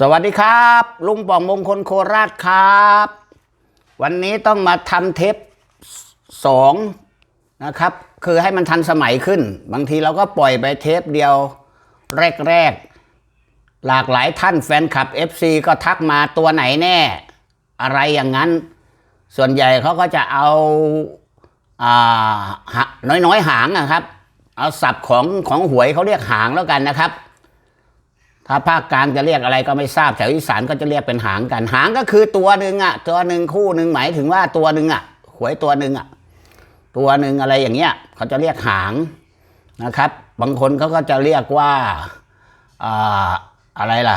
สวัสดีครับ ลุงป่องมงคลโคราชครับ วันนี้ต้องมาทำเทปสองนะครับ คือให้มันทันสมัยขึ้น บางทีเราก็ปล่อยไปเทปเดียวแรกๆ หลากหลายท่านแฟนคลับ FC ก็ทักมาตัวไหนแน่ อะไรอย่างนั้น ส่วนใหญ่เขาก็จะเอาอ่าน้อยๆ หางนะครับ เอาศัพท์ของของหวยเขาเรียกหางแล้วกันนะครับ ถ้าภาคกลางจะเรียกอะไรก็ไม่ทราบแถวอีสานก็จะเรียกเป็นหางกัน หางก็คือตัวหนึ่งอะ ตัวหนึ่งคู่หนึ่งหมายถึงว่าตัวหนึ่งอะหวยตัวหนึ่งอะ ตัวหนึ่งอะไรอย่างเงี้ยเขาจะเรียกหางนะครับ บางคนเขาก็จะเรียกว่าอ่าอะไรล่ะ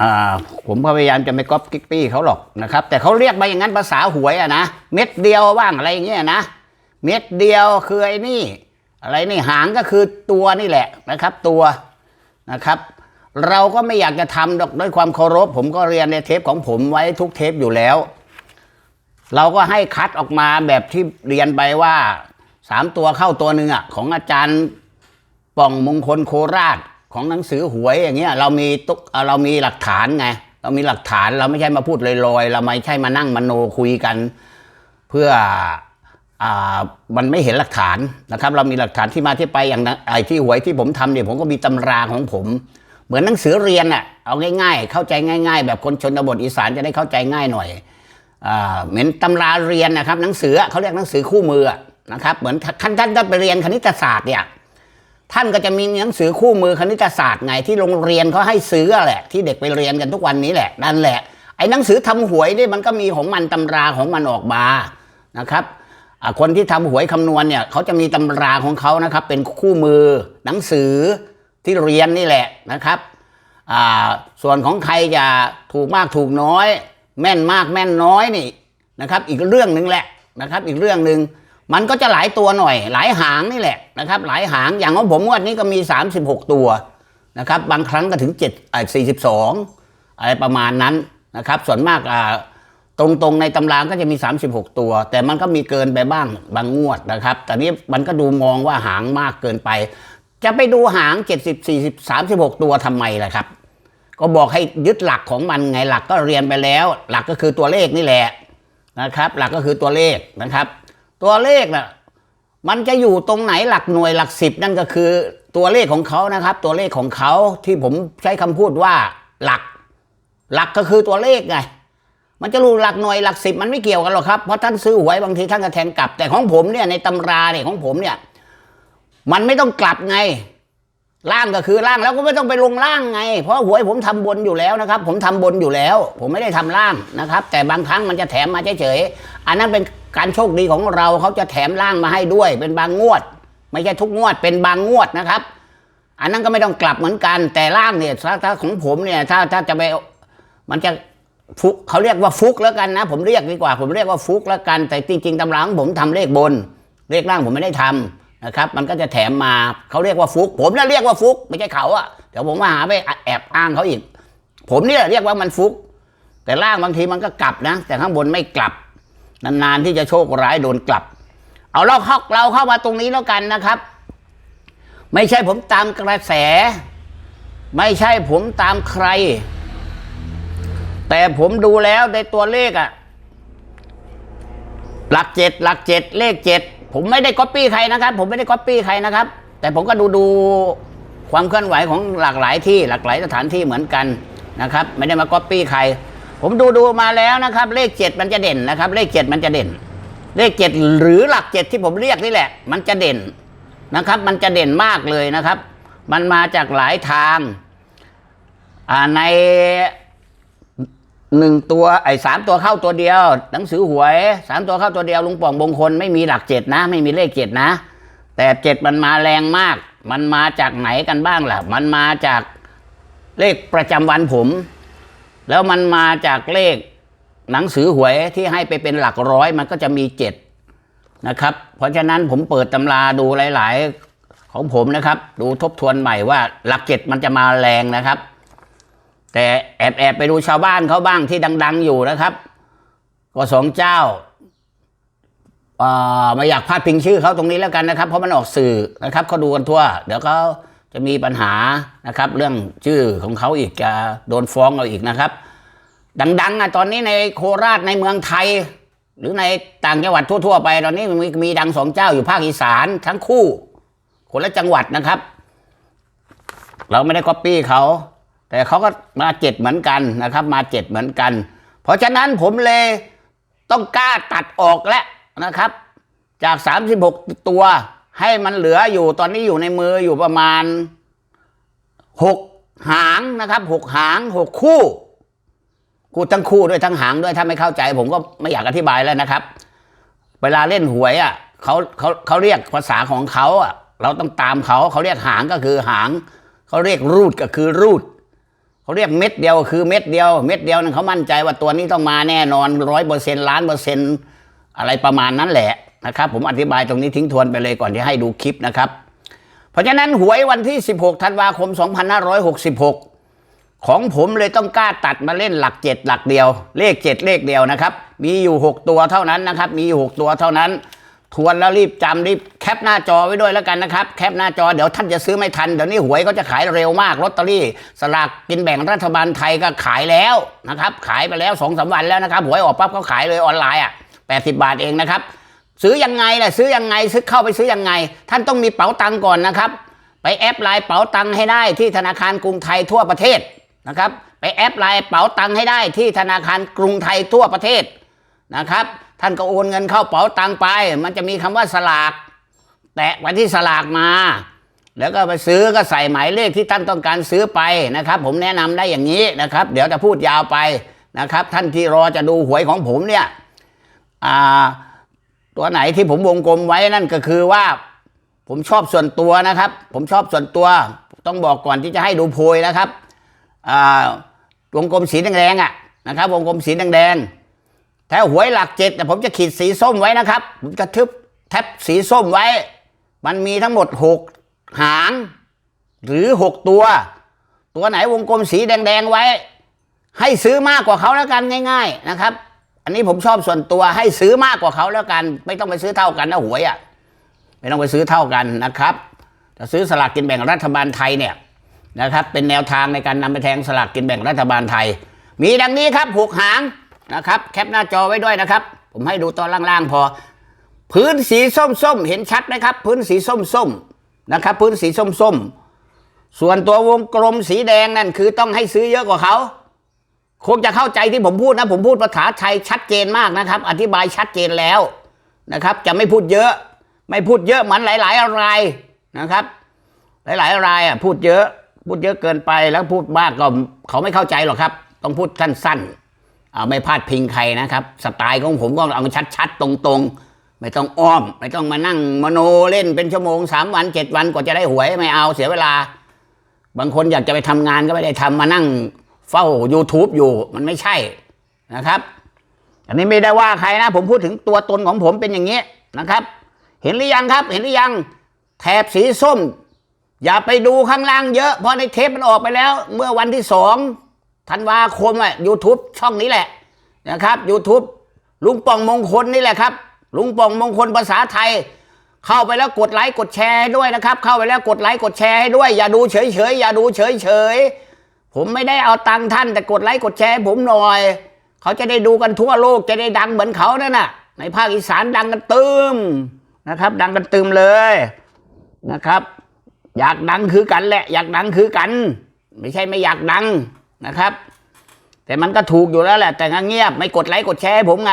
อ่าผมพยายามจะไม่ก๊อปกิ๊กปี้เขาหรอกนะครับ แต่เขาเรียกมาอย่างนั้นภาษาหวยอะนะเม็ดเดียวบ้างอะไรอย่างเงี้ยนะเม็ดเดียวคือไอ้นี่ อะไรนี่หางก็คือตัวนี่แหละนะครับ ตัว นะครับ เราก็ไม่อยากจะทำดอกด้วยความเคารพ ผมก็เรียนในเทปของผมไว้ทุกเทปอยู่แล้ว เราก็ให้คัดออกมาแบบที่เรียนไปว่าสามตัวเข้าตัวหนึ่งอะของอาจารย์ป่องมงคลโคราชของหนังสือหวยอย่างเงี้ยเรามีตุกเอ่อเรามีหลักฐานไง เรามีหลักฐานเราไม่ใช่มาพูดลอยๆ เราไม่ใช่มานั่งมโนคุยกัน เพื่อ มันไม่เห็นหลักฐานนะครับ เรามีหลักฐานที่มาที่ไปอย่างไอ้ที่หวยที่ผมทำเนี่ยผมก็มีตำราของผม เหมือนหนังสือเรียนอะเอาง่ายๆ เข้าใจง่าย ๆ แบบคนชนบทอีสานจะได้เข้าใจง่ายหน่อยอเหมือนตำราเรียนนะครับ หนังสือเขาเรียกหนังสือคู่มือนะครับเหมือนท่านท่านท่านไปเรียนคณิตศาสตร์เนี่ยท่านก็จะมีหนังสือคู่มือคณิตศาสตร์ไงที่โรงเรียนเขาให้ซื้อแหละ ที่เด็กไปเรียนกันทุกวันนี้แหละนั่นแหละไอ้หนังสือทำหวยนี่มันก็มีของมันตำราของมันออกมานะครับ คนที่ทำหวยคำนวณเนี่ยเขาจะมีตำราของเขานะครับ เป็นคู่มือหนังสือที่เรียนนี่แหละนะครับส่วนของใครจะถูกมากถูกน้อย แม่นมากแม่นน้อยนี่นะครับ อีกเรื่องหนึ่งแหละนะครับ อีกเรื่องหนึ่งมันก็จะหลายตัวหน่อย หลายหางนี่แหละนะครับ หลายหางอย่างของผมงวดนี้ก็มี 36 ตัวนะครับ บางครั้งก็ถึง7อ่า42 อะไรประมาณนั้นนะครับ ส่วนมากอ่า ตรงๆในตำรางก็จะมี 36 ตัว แต่มันก็มีเกินไปบ้างบางงวดนะครับแต่นี้มันก็ดูมองว่าหางมากเกินไป จะไปดูหาง 70 40 36 ตัวทำไมล่ะครับ ก็บอกให้ยึดหลักของมันไงหลักก็เรียนไปแล้ว หลักก็คือตัวเลขนี่แหละนะครับ หลักก็คือตัวเลขนะครับ ตัวเลขน่ะมันจะอยู่ตรงไหนหลักหน่วยหลักสิบนั่นก็คือตัวเลขของเขานะครับ ตัวเลขของเขาที่ผมใช้คำพูดว่าหลัก หลักก็คือตัวเลขไง มันจะรู้หลักหน่วยหลักสิบมันไม่เกี่ยวกันหรอกครับเพราะท่านซื้อหวยบางทีท่านก็แทงกลับ แต่ของผมเนี่ยในตำราเนี่ยของผมเนี่ย มันไม่ต้องกลับไงล่างก็คือล่างแล้วก็ไม่ต้องไปลงล่างไง เพราะหวยผมทำบนอยู่แล้วนะครับ ผมทำบนอยู่แล้ว ผมไม่ได้ทำล่างนะครับ แต่บางครั้งมันจะแถมมาเฉยๆอันนั้นเป็นการโชคดีของเราเขาจะแถมล่างมาให้ด้วย เป็นบางงวด ไม่ใช่ทุกงวดเป็นบางงวดนะครับ อันนั้นก็ไม่ต้องกลับเหมือนกัน แต่ล่างเนี่ยถ้าถ้าของผมเนี่ยถ้าถ้าจะไปมันจะ ฟุกเขาเรียกว่าฟุกแล้วกันนะ ผมเรียกดีกว่า ผมเรียกว่าฟุกแล้วกัน แต่จริง ๆตำราของผมทำเลขบน เลขล่างผมไม่ได้ทำนะครับ มันก็จะแถมมาเขาเรียกว่าฟุก ผมน่ะเรียกว่าฟุกไม่ใช่เขาอะเดี๋ยวผมมาหาไปแอบอ้างเขาอีก ผมเนี่ยเรียกว่ามันฟุก แต่ล่างบางทีมันก็กลับนะ แต่ข้างบนไม่กลับ นานๆที่จะโชคร้ายโดนกลับ เอาเราเข้าเราเข้ามาตรงนี้แล้วกันนะครับ ไม่ใช่ผมตามกระแส ไม่ใช่ผมตามใคร แต่ผมดูแล้วในตัวเลขอะหลักเจ็ดหลักเจ็ดเลขเจ็ดผมไม่ได้ก๊อปปี้ใครนะครับ ผมไม่ได้ก๊อปปี้ใครนะครับ แต่ผมก็ดูดูความเคลื่อนไหวของหลากหลายที่หลากหลายสถานที่เหมือนกันนะครับ ไม่ได้มาก๊อปปี้ใคร ผมดูดูมาแล้วนะครับ เลขเจ็ดมันจะเด่นนะครับ เลขเจ็ดมันจะเด่น เลขเจ็ดหรือหลักเจ็ดที่ผมเรียกนี่แหละ มันจะเด่นนะครับ มันจะเด่นมากเลยนะครับ มันมาจากหลายทางอ่าใน หนึ่งตัวไอ้สามตัวเข้าตัวเดียว หนังสือหวยสามตัวเข้าตัวเดียวลุงป่องบงคลไม่มีหลักเจ็ดนะ ไม่มีเลขเจ็ดนะ แต่เจ็ดมันมาแรงมาก มันมาจากไหนกันบ้างล่ะ มันมาจากเลขประจำวันผม แล้วมันมาจากเลขหนังสือหวยที่ให้ไปเป็นหลักร้อยมันก็จะมีเจ็ดนะครับ เพราะฉะนั้นผมเปิดตำราดูหลาย ๆ ของผมนะครับ ดูทบทวนใหม่ว่าหลักเจ็ดมันจะมาแรงนะครับ แต่แอบแอบไปดูชาวบ้านเขาบ้างที่ดัง ๆ อยู่นะครับก็สองเจ้าเอ่อไม่อยากพลาดพิงชื่อเขาตรงนี้แล้วกันนะครับ เพราะมันออกสื่อนะครับเขาดูกันทั่ว เดี๋ยวเขาจะมีปัญหานะครับ เรื่องชื่อของเขาอีกจะโดนฟ้องเอาอีกนะครับ ดังๆอะตอนนี้ในโคราชในเมืองไทย หรือในต่างจังหวัดทั่วๆไป ตอนนี้มีมีดังสองเจ้าอยู่ภาคอีสานทั้งคู่ คนละจังหวัดนะครับ เราไม่ได้ก๊อปปี้เขา แต่เขาก็มาเจ็ดเหมือนกันนะครับ มาเจ็ดเหมือนกัน เพราะฉะนั้นผมเลยต้องกล้าตัดออกแล้วนะครับ จาก 36 ตัวให้มันเหลืออยู่ตอนนี้อยู่ในมืออยู่ประมาณหกหางนะครับหกหางหกคู่กูทั้งคู่ด้วยทั้งหางด้วยถ้าไม่เข้าใจ ผมก็ไม่อยากอธิบายแล้วนะครับ เวลาเล่นหวยอะเขาเขาเขาเรียกภาษาของเขาอะเราต้องตามเขาเขาเรียกหางก็คือหาง เขาเรียกรูดก็คือรูด เขาเรียกเม็ดเดียวคือเม็ดเดียว เม็ดเดียวนั้นเขามั่นใจว่าตัวนี้ต้องมาแน่นอนร้อยเปอร์เซ็นต์ล้านเปอร์เซ็นต์อะไรประมาณนั้นแหละนะครับ ผมอธิบายตรงนี้ทิ้งทวนไปเลยก่อนที่ให้ดูคลิปนะครับ เพราะฉะนั้นหวยวันที่ 16 ธันวาคม 2566 ของผมเลยต้องกล้าตัดมาเล่นหลักเจ็ดหลักเดียว เลขเจ็ดเลขเดียวนะครับ มีอยู่ 6 ตัวเท่านั้นนะครับ มีอยู่ 6 ตัวเท่านั้น ทวนแล้วรีบจำรีบแคปหน้าจอไว้ด้วยแล้วกันนะครับ แคปหน้าจอเดี๋ยวท่านจะซื้อไม่ทัน เดี๋ยวนี้หวยก็จะขายเร็วมากลอตเตอรี่ สลากกินแบ่งรัฐบาลไทยก็ขายแล้วนะครับ ขายไปแล้วสองสามวันแล้วนะครับหวยออกปั๊บก็ขายเลยออนไลน์อะแปดสิบาทเองนะครับ ซื้อยังไงล่ะซื้อยังไงซื้อเข้าไปซื้อยังไง ท่านต้องมีเป๋าตังก่อนนะครับ ไปแอปไลน์เป๋าตังให้ได้ที่ธนาคารกรุงไทยทั่วประเทศนะครับ ไปแอปไลน์เป๋าตังให้ได้ที่ธนาคารกรุงไทยทั่วประเทศนะครับ ท่านก็โอนเงินเข้าเป๋าตังไป มันจะมีคำว่าสลาก แตะไปที่สลากมา แล้วก็ไปซื้อก็ใส่หมายเลขที่ท่านต้องการซื้อไปนะครับ ผมแนะนำได้อย่างนี้นะครับ เดี๋ยวจะพูดยาวไปนะครับ ท่านที่รอจะดูหวยของผมเนี่ยตัวไหนที่ผมวงกลมไว้นั่นก็คือว่า ผมชอบส่วนตัวนะครับ ผมชอบส่วนตัวต้องบอกก่อนที่จะให้ดูโพยนะครับวงกลมสีแดงๆอะนะครับ วงกลมสีแดงๆ ถ้าหวยหลักเจ็ดแต่ผมจะขีดสีส้มไว้นะครับผมจะทึบแท็บสีส้มไว้ มันมีทั้งหมดหกหาง หรือหกตัว ตัวไหนวงกลมสีแดงๆไว้ ให้ซื้อมากกว่าเขาแล้วกันง่าย ๆนะครับ อันนี้ผมชอบส่วนตัวให้ซื้อมากกว่าเขาแล้วกัน ไม่ต้องไปซื้อเท่ากันนะหวยอะไม่ต้องไปซื้อเท่ากันนะครับจะซื้อสลากกินแบ่งรัฐบาลไทยเนี่ยนะครับ เป็นแนวทางในการนำไปแทงสลากกินแบ่งรัฐบาลไทย มีดังนี้ครับหกหาง นะครับ แคปหน้าจอไว้ด้วยนะครับ ผมให้ดูตอนล่างๆพอ พื้นสีส้มๆเห็นชัดไหมครับ พื้นสีส้มๆนะครับ พื้นสีส้มๆส่วนตัววงกลมสีแดงนั่นคือต้องให้ซื้อเยอะกว่าเขาคงจะเข้าใจที่ผมพูดนะ ผมพูดภาษาไทยชัดเจนมากนะครับ อธิบายชัดเจนแล้วนะครับ จะไม่พูดเยอะ ไม่พูดเยอะเหมือนหลาย ๆ รายนะครับ หลาย ๆ รายอะพูดเยอะ พูดเยอะเกินไปแล้วพูดมากก็เขาไม่เข้าใจหรอกครับ ต้องพูดสั้นๆ ไม่พลาดพิงใครนะครับ สไตล์ของผมก็เอาชัดๆ ตรงๆ ไม่ต้องอ้อม ไม่ต้องมานั่งมโนเล่นเป็นชั่วโมงสามวันเจ็ดวันกว่าจะได้หวยไม่เอาเสียเวลา บางคนอยากจะไปทำงานก็ไม่ได้ทำมานั่งเฝ้า YouTube อยู่มันไม่ใช่นะครับ อันนี้ไม่ได้ว่าใครนะ ผมพูดถึงตัวตนของผมเป็นอย่างนี้นะครับ เห็นหรือยังครับ เห็นหรือยังแถบสีส้ม อย่าไปดูข้างล่างเยอะเพราะในเทปมันออกไปแล้ว เมื่อวันที่สอง ธันวาคมอะยูทูบช่องนี้แหละนะครับ YouTube ลุงป่องมงคลนี่แหละครับ ลุงป่องมงคลภาษาไทย เข้าไปแล้วกดไลค์กดแชร์ให้ด้วยนะครับ เข้าไปแล้วกดไลค์กดแชร์ให้ด้วย อย่าดูเฉยเฉยอย่าดูเฉยเฉยผมไม่ได้เอาตังค์ท่านแต่กดไลค์กดแชร์ผมหน่อย เขาจะได้ดูกันทั่วโลกจะได้ดังเหมือนเขานั่นน่ะ ในภาคอีสานดังกันตึมนะครับ ดังกันตึมเลยนะครับ อยากดังคือกันแหละ อยากดังคือกัน ไม่ใช่ไม่อยากดัง นะครับ แต่มันก็ถูกอยู่แล้วแหละ แต่เงียบไม่กดไลค์กดแชร์ให้ผมไง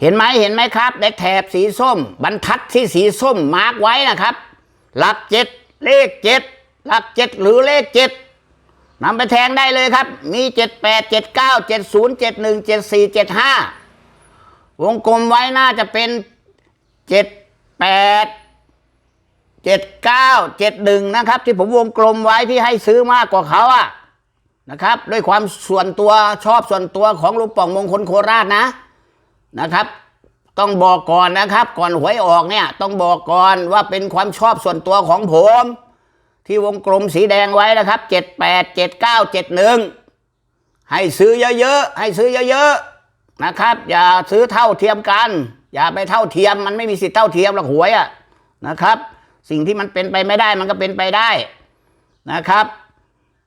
เห็นไหมเห็นไหมครับในแถบสีส้ม บรรทัดที่สีส้มมาร์กไว้นะครับหลักเจ็ดเลขเจ็ดหลักเจ็ดหรือเลขเจ็ดนำไปแทงได้เลยครับ มีเจ็ดแปดเจ็ดเก้าเจ็ดศูนย์เจ็ดหนึ่งเจ็ดสี่เจ็ดห้าวงกลมไว้น่าจะเป็นเจ็ดแปดเจ็ดเก้าเจ็ดหนึ่งนะครับ ที่ผมวงกลมไว้ที่ให้ซื้อมากกว่าเขาอะ นะครับด้วยความส่วนตัวชอบส่วนตัวของลุงป่องมงคลโคราชนะนะครับ ต้องบอกก่อนนะครับ ก่อนหวยออกเนี่ยต้องบอกก่อนว่าเป็นความชอบส่วนตัวของผม ที่วงกลมสีแดงไว้นะครับเจ็ดแปดเจ็ดเก้าเจ็ดหนึ่งให้ซื้อเยอะๆให้ซื้อเยอะๆนะครับ อย่าซื้อเท่าเทียมกัน อย่าไปเท่าเทียมมันไม่มีสิทธิ์เท่าเทียมหรอกหวยอะนะครับ สิ่งที่มันเป็นไปไม่ได้มันก็เป็นไปได้นะครับ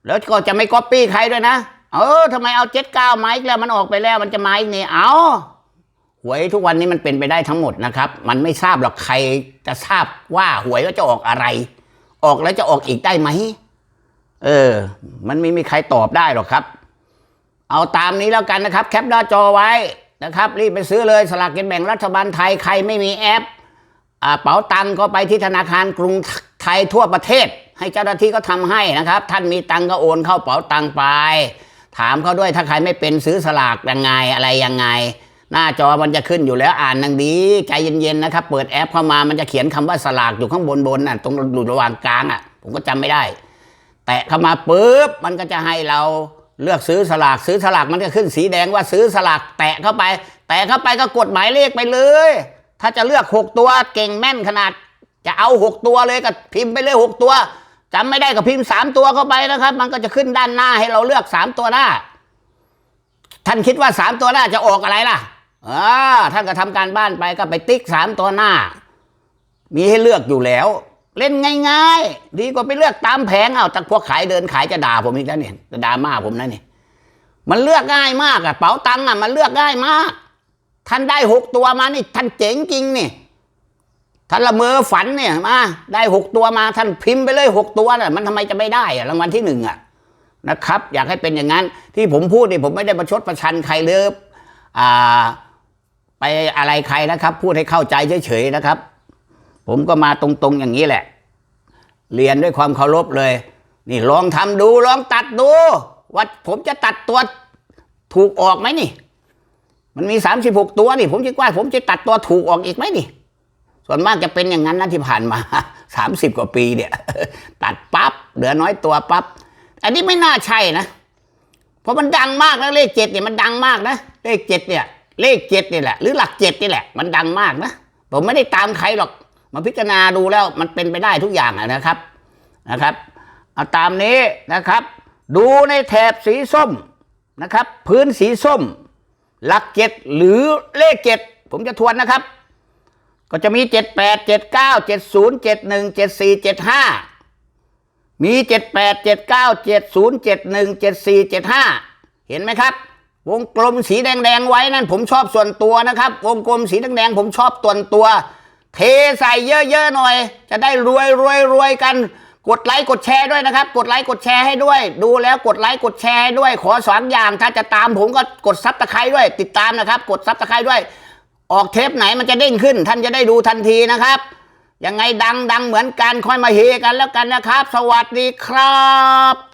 แล้วก็จะไม่ก๊อปปี้ใครด้วยนะ เออทำไมเอาเจ็ดเก้าไม้แล้วมันออกไปแล้วมันจะไม้นี่เอาหวยทุกวันนี้มันเป็นไปได้ทั้งหมดนะครับ มันไม่ทราบหรอกใครจะทราบว่าหวยว่าจะออกอะไร ออกแล้วจะออกอีกได้ไหมเออ มันไม่มีใครตอบได้หรอกครับ เอาตามนี้แล้วกันนะครับ แคปหน้าจอไว้นะครับ รีบไปซื้อเลยสลากกินแบ่งรัฐบาลไทยใครไม่มีแอปอ่าเป๋าตังก็ไปที่ธนาคารกรุงไทยทั่วประเทศ ให้เจ้าหน้าที่ก็ทำให้นะครับ ท่านมีตังก็โอนเข้าเป๋าตังไป ถามเขาด้วยถ้าใครไม่เป็นซื้อสลากยังไงอะไรยังไง หน้าจอมันจะขึ้นอยู่แล้วอ่านนังดีใจเย็นๆนะครับ เปิดแอปเข้ามามันจะเขียนคำว่าสลากอยู่ข้างบนบนน่ะตรงอยู่ระหว่างกลางอะ ผมก็จำไม่ได้ แตะเข้ามาปุ๊บมันก็จะให้เราเลือกซื้อสลากซื้อสลากมันก็ขึ้นสีแดงว่าซื้อสลากแตะเข้าไป แตะเข้าไปก็กดหมายเลขไปเลย ถ้าจะเลือกหกตัวเก่งแม่นขนาด จะเอาหกตัวเลยก็พิมพ์ไปเลยหกตัว จำไม่ได้ก็พิมพ์สามตัวเข้าไปนะครับ มันก็จะขึ้นด้านหน้าให้เราเลือกสามตัวหน้า ท่านคิดว่าสามตัวหน้าจะออกอะไรล่ะอ่าท่านก็ทำการบ้านไปก็ไปติ๊กสามตัวหน้า มีให้เลือกอยู่แล้ว เล่นง่าย ๆ ดีกว่าไปเลือกตามแผงเอาแต่พวกขายเดินขายจะด่าผมอีกแล้วเนี่ยจะด่ามาผมนะเนี่ยมันเลือกง่ายมากอะเป๋าตังค์อะมันเลือกง่ายมาก ท่านได้หกตัวมานี่ท่านเจ๋งจริงนี่ ท่านละเมอฝันเนี่ยมาได้หกตัวมาท่านพิมพ์ไปเลยหกตัวน่ะมันทำไมจะไม่ได้อะรางวัลที่หนึ่งอะนะครับ อยากให้เป็นอย่างนั้น ที่ผมพูดนี่ผมไม่ได้ประชดประชันใครเลยอ่าไปอะไรใครนะครับ พูดให้เข้าใจเฉยๆนะครับ ผมก็มาตรงๆอย่างนี้แหละ เรียนด้วยความเคารพเลย นี่ลองทำดูลองตัดดูว่าผมจะตัดตัวถูกออกไหมนี่ มันมีสามสิบหกตัวนี่ ผมคิดว่าผมจะตัดตัวถูกออกอีกไหมนี่ ส่วนมากจะเป็นอย่างนั้นนะที่ผ่านมาสามสิบกว่าปีเนี่ย ตัดปั๊บเหลือน้อยตัวปั๊บอันนี้ไม่น่าใช่นะ เพราะมันดังมากนะเลขเจ็ดเนี่ยมันดังมากนะเลขเจ็ดเนี่ย เลขเจ็ดนี่แหละ หรือหลักเจ็ดนี่แหละ มันดังมากนะผมไม่ได้ตามใครหรอก มาพิจารณาดูแล้วมันเป็นไปได้ทุกอย่างนะครับนะครับเอาตามนี้นะครับ ดูในแถบสีส้มนะครับ พื้นสีส้ม หลักเจ็ดหรือเลขเจ็ดผมจะทวนนะครับ ก็จะมีเจ็ดแปดเจ็ดเก้าเจ็ดศูนย์เจ็ดหนึ่งเจ็ดสี่เจ็ดห้ามีเจ็ดแปดเจ็ดเก้าเจ็ดศูนย์เจ็ดหนึ่งเจ็ดสี่เจ็ดห้าเห็นไหมครับ วงกลมสีแดงๆไว้นั่นผมชอบส่วนตัวนะครับ วงกลมสีแดงๆผมชอบตัวนตัว เทใส่เยอะๆหน่อย จะได้รวยรวยรวยกันกดไลค์กดแชร์ด้วยนะครับ กดไลค์กดแชร์ให้ด้วย ดูแล้วกดไลค์กดแชร์ด้วย ขอสองอย่างถ้าจะตามผมก็กดซับตะไคร้ด้วย ติดตามนะครับ กดซับตะไคร้ด้วย ออกเทปไหนมันจะเด้งขึ้น ท่านจะได้ดูทันทีนะครับยังไงดังดังเหมือนกันค่อยมาเฮกันแล้วกันนะครับ สวัสดีครับ